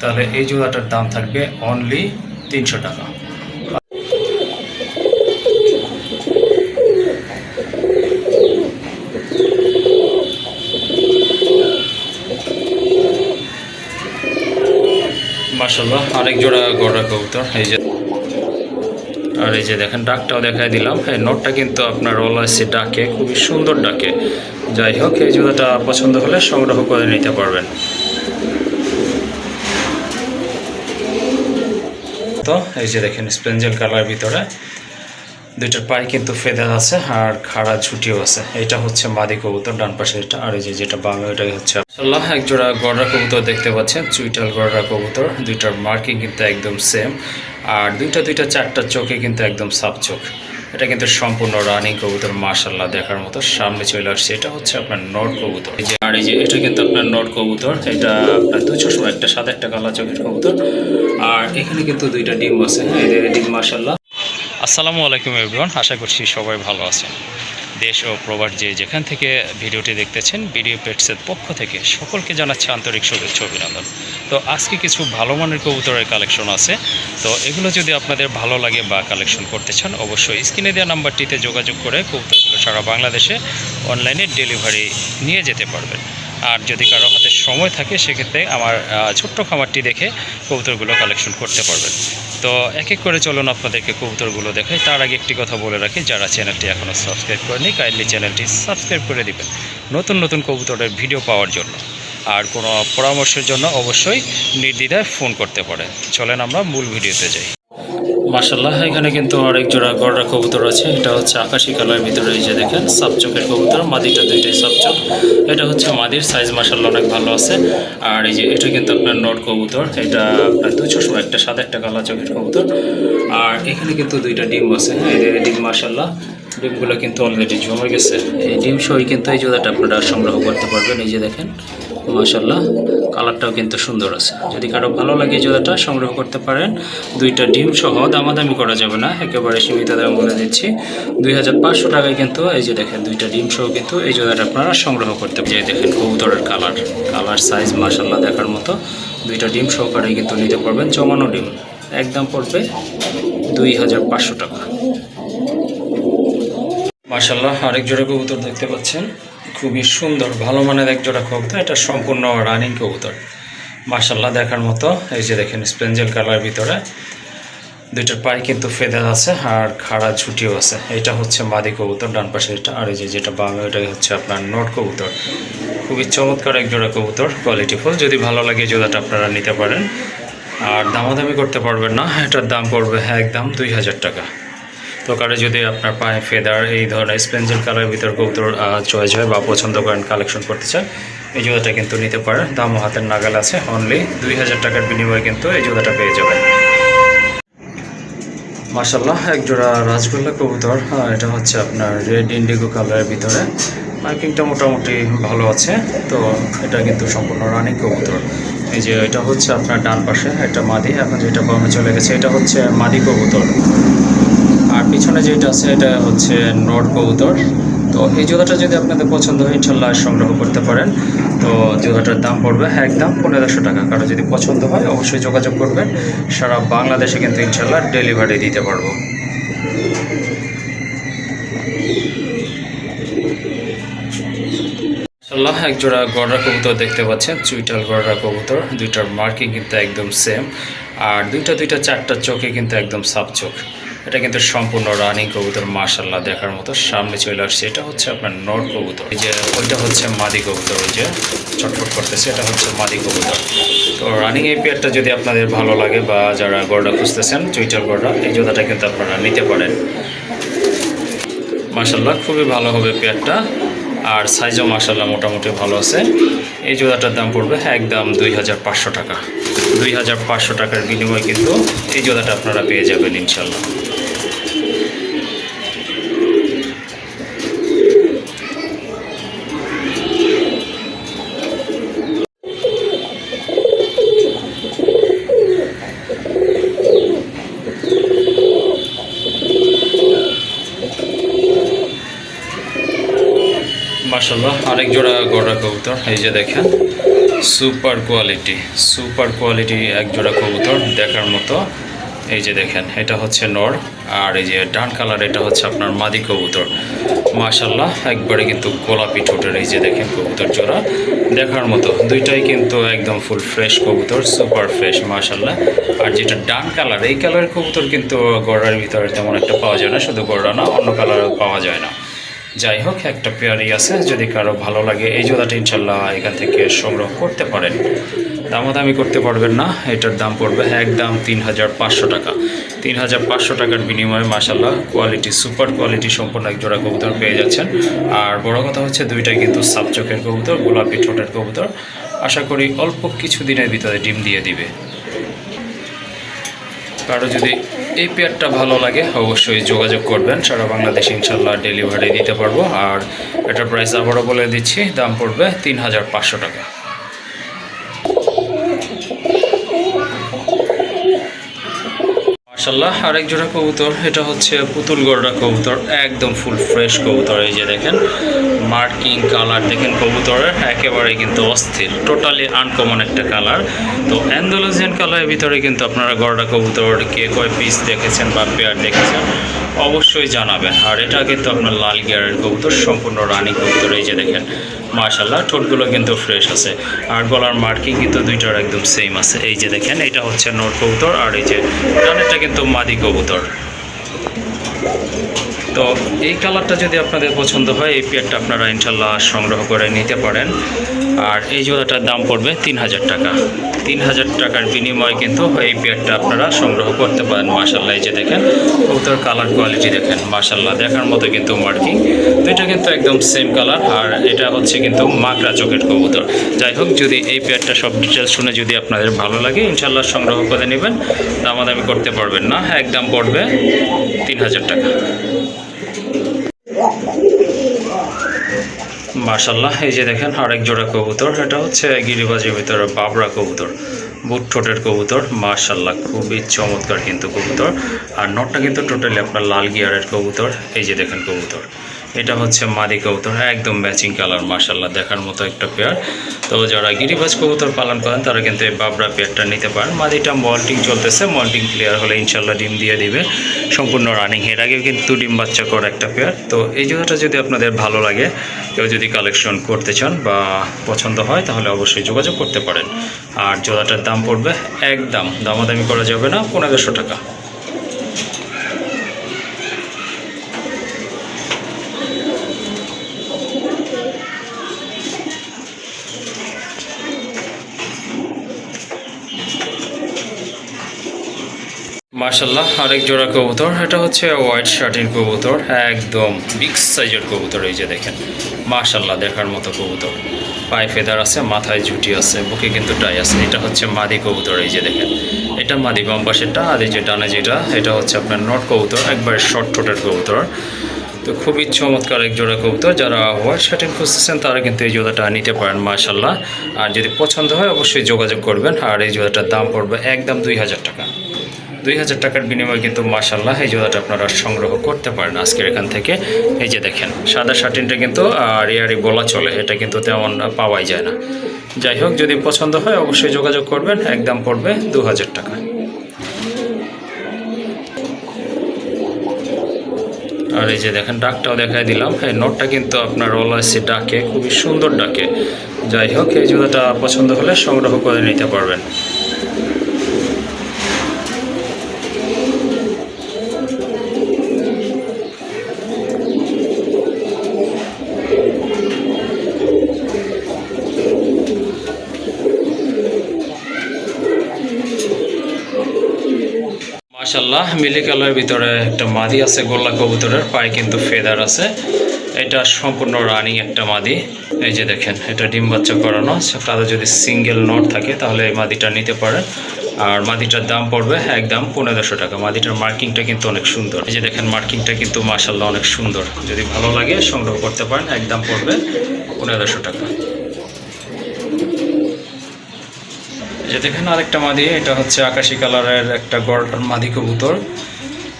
তাহলে এই জোড়াটার দাম থাকবে অনলি তিনশো টাকা। মাসাল্লাহ আরেক জোড়া গড়া কবুতর, এই যে আর এই যে দেখেন, ডাকটাও দেখাই দিলাম। এই নোটটা কিন্তু আপনার অলওয়েসি ডাকে, খুবই সুন্দর ডাকে। যাই হোক, এই জুতাটা পছন্দ হলে সংগ্রহ করে নিতে পারবেন। তো এই যে দেখেন স্পেঞ্জেল কালার ভিতরে। দুইটার পায়ে কিন্তু ফেদার আছে আর খাড়া ঝুটিও আছে। এটা হচ্ছে মাদি কবুতর, ডান পাশে এটা, আর এই যে যেটা বামে ওটাই হচ্ছে আল্লাহ এক জোড়া গড়া কবুতর দেখতে পাচ্ছেন, চুইটাল গড়া কবুতর। দুইটার মার্কিং কিন্তু একদম সেম আর দুইটা দুইটা, চারটা চোখে কিন্তু একদম সাপ চোখ। এটা কিন্তু সম্পূর্ণ রানিং কবুতর মার্শাল্লাহ দেখার মতো। সামনে চলে আসছে, এটা হচ্ছে আপনার নট কবুতর। এই যে, আর এই যে, এটা কিন্তু আপনার নট কবুতর। এটা আপনার দুই চশমা একটা সাদা একটা কালা চোখের কবুতর। আর এখানে কিন্তু দুইটা ডিম আছে ডিম মার্শাল্লাহ আসসালামু আলাইকুম এভরিওয়ান আশা করছি সবাই ভালো আছেন। দেশ ও প্রবাস যে যেখান থেকে ভিডিওটি দেখতেছেন ভিডিও পেটসের পক্ষ থেকে সকলকে জানাচ্ছে আন্তরিক শুভেচ্ছা অভিনন্দন। তো আজকে কিছু ভালো মানের কবুতরের কালেকশন আছে। তো এগুলো যদি আপনাদের ভালো লাগে বা কালেকশন করতে চান, অবশ্যই স্ক্রিনে দেওয়া নাম্বারটিতে যোগাযোগ করে কবুতরগুলো সারা বাংলাদেশে অনলাইনে ডেলিভারি নিয়ে যেতে পারবেন। আর যদি কারও হাতে সময় থাকে, সেক্ষেত্রে আমার ছোট্ট খামারটি দেখে কবুতরগুলো কালেকশন করতে পারবেন। তো এক এক করে চলুন আপনাদেরকে কবুতরগুলো দেখাই। তার আগে একটি কথা বলে রাখি, যারা চ্যানেলটি এখনও সাবস্ক্রাইব করেনি কাইন্ডলি চ্যানেলটি সাবস্ক্রাইব করে দিবেন। নতুন নতুন কবুতরের ভিডিও পাওয়ার জন্য। আর কোনো পরামর্শের জন্য অবশ্যই নির্দ্বিধায় ফোন করতে পারেন। চলেন আমরা মূল ভিডিওতে যাই। মাসাল্লাহ এখানে কিন্তু আরেক জোড়া গড়া কবুতর আছে। এটা হচ্ছে আকাশি কালার, ভিতরে এই যে দেখেন সাবচকের কবুতর, মাদিটা দুইটাই সাবচক এটা হচ্ছে মাদির সাইজ মাসাল্লাহ অনেক ভালো আছে। আর এই যে এটা কিন্তু আপনার নট কবুতর, এটা আপনার চশমা একটা সাদা একটা কালা চোখের কবুতর। আর এখানে কিন্তু দুইটা ডিম আছে ডিম মাসাল্লাহ ডিমগুলো কিন্তু অলরেডি জমে গেছে। এই ডিম সহই কিন্তু এই জোড়াটা আপনারা সংগ্রহ করতে পারবেন, এই যে দেখেন। মাশাল্লাহ কালারটাও কিন্তু সুন্দর আছে। যদি কারও ভালো লাগে জোড়াটা সংগ্রহ করতে পারেন। দুইটা ডিম সহ দামাদামি করা যাবে না, একেবারে সীমিত দাম বলে দিচ্ছি। দুই হাজার পাঁচশো টাকায় কিন্তু এই যে দেখেন, দুইটা ডিম সহ কিন্তু এই জোড়াটা আপনারা সংগ্রহ করতে পারেন। দেখেন, কবুতরের কালার কালার সাইজ মাশাল্লাহ দেখার মতো। দুইটা ডিম সহকারে কিন্তু নিতে পারবেন, জমানো ডিম। একদম পড়বে দুই হাজার পাঁচশো টাকা। মার্শাল্লাহ আরেক জোড়া কবুতর দেখতে পাচ্ছেন। খুবই সুন্দর, ভালো মানের এক জোড়া কবুতর, এটা সম্পূর্ণ রানিং কবুতর। মার্শাল্লাহ দেখার মতো, এই যে দেখেন স্পেঞ্জেল কালার ভিতরে। দুইটার পায়ে কিন্তু ফেদার আছে আর খাড়া ঝুটিও আছে। এটা হচ্ছে মাদি কবুতর, ডান পাশে এটা, আর এই যে যেটা বামে ওটাই হচ্ছে আপনার নোট কবুতর। খুবই চমৎকার এক জোড়া কবুতর কোয়ালিটিফুল যদি ভালো লাগে জোড়াটা আপনারা নিতে পারেন। আর দামাদামি করতে পারবেন না, এটার দাম পড়বে একদম দুই হাজার টাকা। কারে যদি আপনার পায়ে ফেদার, এই ধরনের স্পেঞ্জেল কালারের ভিতর কবুতর চয়েস হয় বা পছন্দ করেন কালেকশন করতে চান, এই জুতাটা কিন্তু নিতে পারেন। দাম হাতের নাগাল আছে অনলি দুই হাজার টাকার বিনিময়ে কিন্তু এই জুতাটা পেয়ে যাবেন। মার্শাল্লাহ এক জোড়া রাজগোল্লা কবুতর এটা হচ্ছে আপনার রেড ইন্ডিগো কালারের ভিতরে। মার্কিংটা মোটামুটি ভালো আছে, তো এটা কিন্তু সম্পূর্ণ রানিং কবুতর। এই যে এটা হচ্ছে আপনার ডান পাশে একটা মাদি, এখন যেটা বামে চলে গেছে, এটা হচ্ছে মাদি কবুতর। পিছনে যেটা আছে, এটা হচ্ছে নট কবুতর। তো এই জোড়াটা যদি আপনাদের পছন্দ হয়, ইনশাল্লাহ সংগ্রহ করতে পারেন। তো জোড়াটার দাম পড়বে একদম পনেরোশো টাকা। কারও যদি পছন্দ হয়, অবশ্যই যোগাযোগ করবেন। সারা বাংলাদেশে কিন্তু ইনশাল্লাহ ডেলিভারি দিতে পারব। ইনশাল্লাহ এক জোড়া গড়া কবুতর দেখতে পাচ্ছেন। চুইটাল গড়া কবুতর। দুইটার মার্কিং কিন্তু একদম সেম আর দুইটা দুইটা চারটা চোখে কিন্তু একদম সাপ চোখ। এটা কিন্তু সম্পূর্ণ রানিং কবুতর মার্শাল্লাহ দেখার মতো সামনে চলে আসছে। এটা হচ্ছে আপনার নট কবুতর। এই যে, ওইটা হচ্ছে মাদি কবুতর, ওই যে ছটফট করতেছে, এটা হচ্ছে মাদি কবুতর। তো রানিং এই পেয়ারটা যদি আপনাদের ভালো লাগে বা যারা গড়া খুঁজতেছেন চুইটাল গড়া এই জোড়াটা কিন্তু আপনারা নিতে পারেন। মার্শাল্লাহ খুবই ভালো হবে পেয়ারটা। আর সাইজও মার্শাল্লাহ মোটামুটি ভালো আছে। এই জোড়াটার দাম পড়বে একদম দুই হাজার পাঁচশো টাকা। দুই হাজার পাঁচশো টাকার বিনিময়ে কিন্তু এই জোড়াটা আপনারা পেয়ে যাবেন ইনশাল্লাহ মার্শাল্লাহ আরেক জোড়া গড়া কবুতর, এই যে দেখেন সুপার কোয়ালিটি সুপার কোয়ালিটি এক জোড়া কবুতর দেখার মতো। এই যে দেখেন, এটা হচ্ছে নর, আর এই যে ডান কালার, এটা হচ্ছে আপনার মাদি কবুতর। মাশাল্লাহ একবারে কিন্তু গোলাপি ঠোঁটের এই যে দেখেন কবুতর জোড়া। দেখার মতো, দুইটাই কিন্তু একদম ফুল ফ্রেশ কবুতর সুপার ফ্রেশ মাশাল্লাহ আর যেটা ডান কালার, এই কালারের কবুতর কিন্তু গড়ার ভিতরে তেমন একটা পাওয়া যায় না, শুধু গড়া না, অন্য কালারও পাওয়া যায় না। যাই হোক একটা পেয়ারই আছে, যদি কারও ভালো লাগে, এই জোড়াটা ইনশাল্লাহ এখান থেকে সংগ্রহ করতে পারেন। দামাদামি করতে পারবেন না, এটার দাম পড়বে একদম তিন হাজার পাঁচশো টাকা। তিন হাজার পাঁচশো টাকার বিনিময়ে মাসাল্লাহ কোয়ালিটি সুপার কোয়ালিটি সম্পন্ন এক জোড়া কবুতর পেয়ে যাচ্ছেন। আর বড় কথা হচ্ছে, দুইটাই কিন্তু সাবচকের কবুতর, গোলাপি ঠোঁটের কবুতর। আশা করি অল্প কিছু দিনের ভিতরে ডিম দিয়ে দিবে। কারও যদি এই পেয়ারটা ভালো লাগে, অবশ্যই যোগাযোগ করবেন। সারা বাংলাদেশ ইনশাল্লাহ ডেলিভারি দিতে পারব। আর এটার প্রাইস আবারও বলে দিচ্ছি, দাম পড়বে তিন হাজার পাঁচশো টাকা। মার্শাল্লাহ আরেক জোড়া কবুতর, এটা হচ্ছে পুতুল গড়া কবুতর, একদম ফুল ফ্রেশ কবুতর, এই যে দেখেন, মার্কিং কালার দেখেন কবুতরের, একেবারে কিন্তু অস্থির, টোটালি আনকমন একটা কালার। তো অ্যান্ডোলোজিয়ান কালারের ভিতরে কিন্তু আপনারা গড়া কবুতর কে কয় পিস দেখেছেন বা পেয়ার দেখেছেন অবশ্যই জানাবেন। আর এটা কিন্তু আপনার লাল গিয়ারের কবুতর, সম্পূর্ণ রানী কবুতর। এই যে দেখেন মাশাল্লাহ ঠোঁটগুলো কিন্তু ফ্রেশ আছে। আর গলার মার্কিং কিন্তু দুইটার একদম সেম আছে। এই যে দেখেন, এটা হচ্ছে নোট কবুতর, আর এই যে ডানেরটা কিন্তু মাদি কবুতর। তো এই কালারটা যদি আপনাদের পছন্দ হয়, এই পেয়ারটা আপনারা ইনশাল্লাহ সংগ্রহ করে নিতে পারেন। আর এই জোড়াটার দাম পড়বে তিন হাজার টাকা। তিন হাজার টাকার বিনিময়ে কিন্তু এই পেয়ারটা আপনারা সংগ্রহ করতে পারেন। মাশাল্লাহ এই যে দেখেন, কবুতর কালার কোয়ালিটি দেখেন মাশাল্লাহ দেখার মতো কিন্তু মার্কিং দুইটা কিন্তু একদম সেম কালার আর এটা হচ্ছে কিন্তু মাকড়া চকেট কবুতর। যাই হোক, যদি এই পেয়ারটা সব ডিটেলস শুনে যদি আপনাদের ভালো লাগে ইনশাল্লাহ সংগ্রহ করে নেবেন। দামাদামি করতে পারবেন না, একদম পড়বে তিন হাজার টাকা। মার্শাল্লাহ এই যে দেখেন আরেক জোড়া কবুতর, এটা হচ্ছে গিরিবাজির ভিতরে বাবরা কবুতর বুট ঠোঁটের কবুতর মার্শাল্লাহ খুবই চমৎকার কিন্তু কবুতর। আর নটটা কিন্তু টোটালি আপনার লাল গিয়ারের কবুতর, এই যে দেখেন কবুতর। এটা হচ্ছে মাদি কবুতর, একদম ম্যাচিং কালার মার্শাল্লাহ দেখার মতো একটা পেয়ার তো যারা গিরিবাজ কবুতর পালন করেন, তারা কিন্তু এই বাবরা পেয়ারটা নিতে পারেন। মাদিটা মল্টিং চলতেছে মল্টিং ক্লিয়ার হলে ইনশাল্লাহ ডিম দিয়ে দিবে। সম্পূর্ণ রানিং এর আগে কিন্তু ডিম বাচ্চা করা একটা পেয়ার তো এই জোড়াটা যদি আপনাদের ভালো লাগে, কেউ যদি কালেকশন করতে চান বা পছন্দ হয়, তাহলে অবশ্যই যোগাযোগ করতে পারেন। আর জোড়াটার দাম পড়বে একদম, দামাদামি করা যাবে না, পনেরোশো টাকা। মার্শাল্লাহ আরেক জোড়া কবুতর, এটা হচ্ছে হোয়াইট শার্টিন কবুতর, একদম বিগ সাইজের কবুতর, এই যে দেখেন। মার্শাল্লাহ দেখার মতো কবুতর। পায়ে ফেদার আছে, মাথায় ঝুটি আছে, বুকে কিন্তু টাই আছে। এটা হচ্ছে মাদি কবুতর, এই যে দেখেন। এটা মাদি বাম পাশেরটা, আর এই যে ডানে যেটা, এটা হচ্ছে আপনার নট কবুতর, একবারে শর্ট ঠোঁটের কবুতর। তো খুবই চমৎকার এক জোড়া কবুতর, যারা হোয়াইট শার্টিং খুঁজতেছেন, তারা কিন্তু এই জোড়াটা নিতে পারেন মার্শাল্লাহ আর যদি পছন্দ হয়, অবশ্যই যোগাযোগ করবেন, আর এই জোড়াটার দাম পড়বে একদম দুই হাজার টাকা। দুই হাজার টাকার বিনিময়ে কিন্তু মাসাল্লাহ এই জোড়াটা আপনারা সংগ্রহ করতে পারেন আজকের এখান থেকে। এই যে দেখেন, সাদা শার্টিনটা কিন্তু রেয়ারি বলা চলে, এটা কিন্তু তেমন পাওয়াই যায় না। যাই হোক, যদি পছন্দ হয় অবশ্যই যোগাযোগ করবেন একদম পড়বে দু হাজার টাকা। আর এই যে দেখেন, ডাকটাও দেখাই দিলাম। এই নোটটা কিন্তু আপনার অলওয়েসি ডাকে, খুবই সুন্দর ডাকে। যাই হোক, এই জোড়াটা পছন্দ হলে সংগ্রহ করে নিতে পারবেন। মাশাল্লাহ মিলি কালারের ভিতরে একটা মাদি আছে, গোল্লা কবুতরের, পায়ে কিন্তু ফেদার আছে। এটা সম্পূর্ণ রানিং একটা মাদি। এই যে দেখেন, এটা ডিম বাচ্চা করানো। তাদের যদি সিঙ্গেল নট থাকে, তাহলে এই মাদিটা নিতে পারেন আর মাদিটার দাম পড়বে একদম পনেরোশো টাকা। মাদিটার মার্কিংটা কিন্তু অনেক সুন্দর। এই যে দেখেন মার্কিংটা কিন্তু মাশাল্লাহ অনেক সুন্দর। যদি ভালো লাগে সংগ্রহ করতে পারেন, একদম পড়বে পনেরোশো টাকা এই যে দেখেন আরেকটা মাদি, এটা হচ্ছে আকাশি কালারের একটা গড় মাদি কবুতর।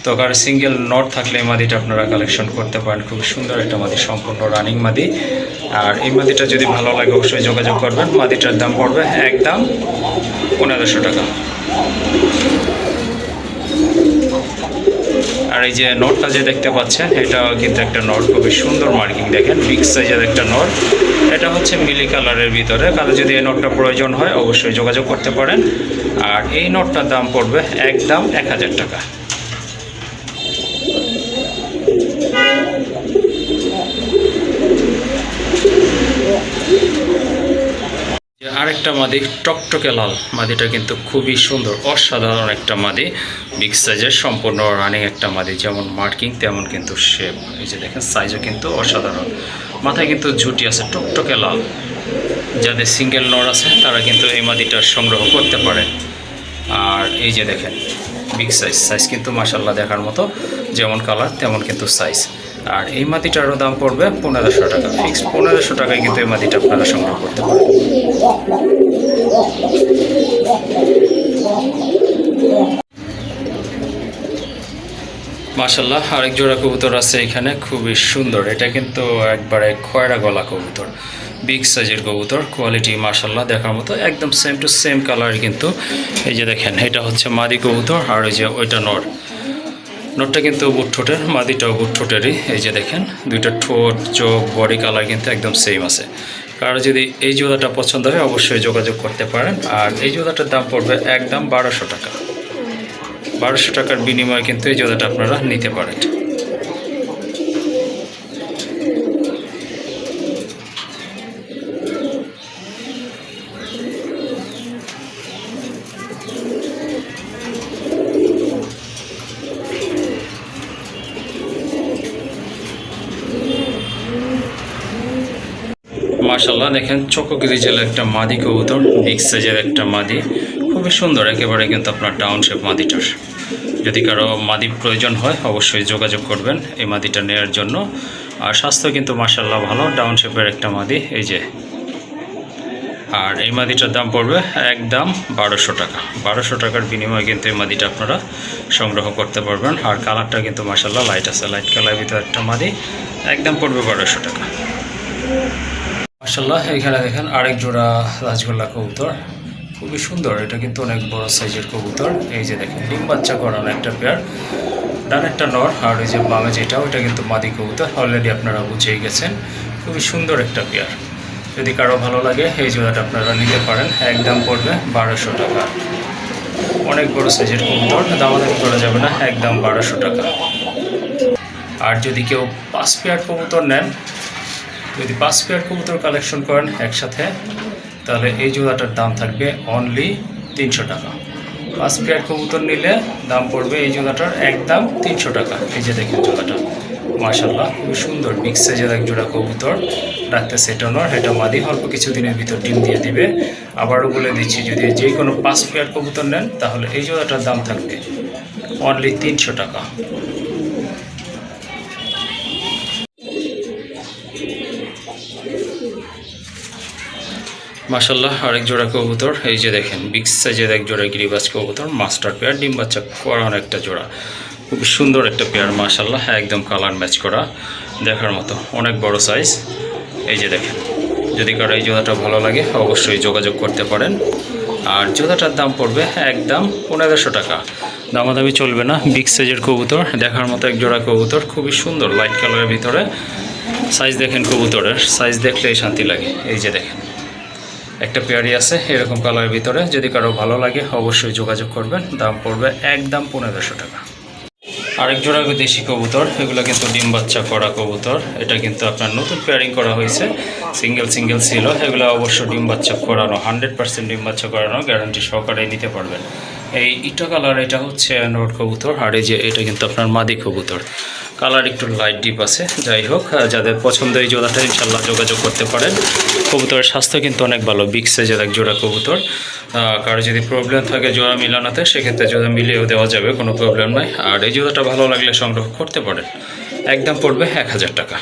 তো কার সিঙ্গেল নট থাকলে এই মাদিটা আপনারা কালেকশন করতে পারেন। খুব সুন্দর একটা মাদি, সম্পূর্ণ রানিং মাদি। আর এই মাদিটা যদি ভালো লাগে, অবশ্যই যোগাযোগ করবেন। মাদিটার দাম পড়বে একদম পনেরোশো টাকা। আর এই যে নটটা যে দেখতে পাচ্ছেন এটা কিন্তু একটা নট, খুবই সুন্দর মার্কিং দেখেন। বিগ সাইজের একটা নোট। এটা হচ্ছে মিলি কালারের ভিতরে। কারও যদি এই নোটটা প্রয়োজন হয়, অবশ্যই যোগাযোগ করতে পারেন। আর এই নোটটার দাম পড়বে একদম এক হাজার টাকা। আরেকটা মাদি, টকটকে লাল। মাদিটা কিন্তু খুবই সুন্দর, অসাধারণ একটা মাদি। বিগ সাইজের সম্পূর্ণ রানিং একটা মাদি। যেমন মার্কিং তেমন কিন্তু শেপ এই যে দেখেন সাইজও কিন্তু অসাধারণ। মাথায় কিন্তু ঝুটি আছে, টকটকে লাল। যাদের সিঙ্গেল নর আছে, তারা কিন্তু এই মাদিটা সংগ্রহ করতে পারে। আর এই যে দেখেন বিগ সাইজ সাইজ কিন্তু মাসাল্লাহ দেখার মতো, যেমন কালার তেমন কিন্তু সাইজ আর এই মাটিটারও দাম পড়বে পনেরোশো টাকা। ফিক্সড পনেরোশো টাকায় কিন্তু এই মাটিটা আপনারা সংগ্রহ করতে পারেন। মাশাল্লাহ আরেক জোড়া কবুতর আছে এখানে, খুবই সুন্দর। এটা কিন্তু একবারে খয়রা গলা কবুতর, বিগ সাইজের কবুতর, কোয়ালিটি মাশাল্লাহ দেখার মতো, একদম সেম টু সেম কালার কিন্তু। এই যে দেখেন, এটা হচ্ছে মাদি কবুতর আর ওই যে ওইটা নর। নটটা কিন্তু বুট ঠোঁটের মাদিটাও বুট ঠোঁটেরই, এই যে দেখেন, দুইটা ঠোঁট, চোখ বডি কালার কিন্তু একদম সেম আছে। কারও যদি এই জোড়াটা পছন্দ হয়, অবশ্যই যোগাযোগ করতে পারেন। আর এই জোড়াটার দাম পড়বে একদম বারোশো টাকা। বারোশো টাকার বিনিময়ে কিন্তু এই জোড়াটা আপনারা নিতে পারেন। মাশাল্লাহ দেখেন চকোগিরিজেল একটা মাদি কবুতর বিগ সাইজের একটা মাদি। খুবই সুন্দর, একেবারে কিন্তু আপনার টাউনশেপ মাদিটার। যদি কারও মাদি প্রয়োজন হয়, অবশ্যই যোগাযোগ করবেন এই মাদিটা নেওয়ার জন্য। আর স্বাস্থ্য কিন্তু মাশাল্লাহ ভালো ডাউন শেপের একটা মাদি, এই যে। আর এই মাদিটার দাম পড়বে একদম বারোশো টাকা। বারোশো টাকার বিনিময়ে কিন্তু এই মাদিটা আপনারা সংগ্রহ করতে পারবেন। আর কালারটা কিন্তু মাশাল্লাহ লাইট আছে লাইট কালারের ভিতরে একটা মাদি, একদম পড়বে বারোশো টাকা। মাশাল্লাহ এখানে দেখেন আরেক জোড়া রাজগোল্লা কবুতর। খুবই সুন্দর, এটা কিন্তু অনেক বড় সাইজের কবুতর। এই যে দেখেন, ডিম বাচ্চা করানো একটা পেয়ার ডান একটা নর, আর ওই যে বামে যেটা, ওইটা কিন্তু মাদি কবুতর অলরেডি আপনারা বুঝেই গেছেন। খুবই সুন্দর একটা পেয়ার যদি কারও ভালো লাগে, এই জোড়াটা আপনারা নিতে পারেন, একদম পড়বে বারোশো টাকা। অনেক বড় সাইজের কবুতর দাম দামাদামি করা যাবে না, একদম বারোশো টাকা। আর যদি কেউ পাঁচ পেয়ার কবুতর নেন, যদি পাঁচ পেয়ার কবুতর কালেকশন করেন একসাথে তাহলে এই জোড়াটার দাম থাকবে অনলি তিনশো টাকা। পাঁচ পেয়ার কবুতর নিলে দাম পড়বে এই জোড়াটার একদম তিনশো টাকা। এই যে দেখেন জোড়াটা। মাশাল্লাহ খুবই সুন্দর মিক্স সাইজের এক জোড়া কবুতর। রাখতে সেটানোর এটা মাদি। অল্প কিছুদিনের ভিতর ডিম দিয়ে দিবে। আবারও বলে দিচ্ছি, যদি যে কোনো পাঁচ পেয়ার কবুতর নেন, তাহলে এই জোড়াটার দাম থাকবে অনলি তিনশো টাকা। মাসাল্লাহ আরেক জোড়া কবুতর। এই যে দেখেন, বিগ সাইজের এক জোড়া গিরিবাজ কবুতর, মাস্টার পেয়ার, ডিম বাচ্চা করানো একটা জোড়া। খুব সুন্দর একটা পেয়ার মাসাল্লাহ একদম কালার ম্যাচ করা, দেখার মতো। অনেক বড় সাইজ। এই যে দেখেন, যদি কারও এই জোড়াটা ভালো লাগে, অবশ্যই যোগাযোগ করতে পারেন। আর জোড়াটার দাম পড়বে একদম পনেরোশো টাকা। দামাদামি চলবে না, বিগ সাইজের কবুতর, দেখার মতো এক জোড়া কবুতর, খুবই সুন্দর, লাইট কালারের ভিতরে। সাইজ দেখেন কবুতরের, সাইজ দেখলেই শান্তি লাগে। এই যে দেখেন একটা পেয়ারি আছে, এরকম কালারের ভিতরে। যদি কারও ভালো লাগে, অবশ্যই যোগাযোগ করবেন। দাম পড়বে একদম পনেরোশো টাকা। আরেক জোড়া দেশি কবুতর, এগুলো কিন্তু ডিম বাচ্চা করা কবুতর। এটা কিন্তু আপনার নতুন পেয়ারিং করা হয়েছে। সিঙ্গেল সিঙ্গেল ছিল। এগুলো অবশ্য ডিম বাচ্চা করানো হান্ড্রেড পার্সেন্ট ডিম বাচ্চা করানো গ্যারান্টি সহকারে নিতে পারবেন। এই ইটা কালার এটা হচ্ছে নোট কবুতর। আর এই যে, এটা কিন্তু আপনার মাদি কবুতর। কালার একটু লাইট ডিপ আছে। যাই হোক যাদের পছন্দ এই জোড়াটা, ইনশাল্লাহ যোগাযোগ করতে পারেন। কবুতরের স্বাস্থ্য কিন্তু অনেক ভালো বিগ সাইজের এক জোড়া কবুতর। কারও যদি প্রবলেম থাকে জোড়া মিলানোতে, সেক্ষেত্রে জোড়া মিলিয়েও দেওয়া যাবে, কোনো প্রবলেম নাই। আর এই জোড়াটা ভালো লাগলে সংগ্রহ করতে পারেন। একদম পড়বে এক হাজার টাকা।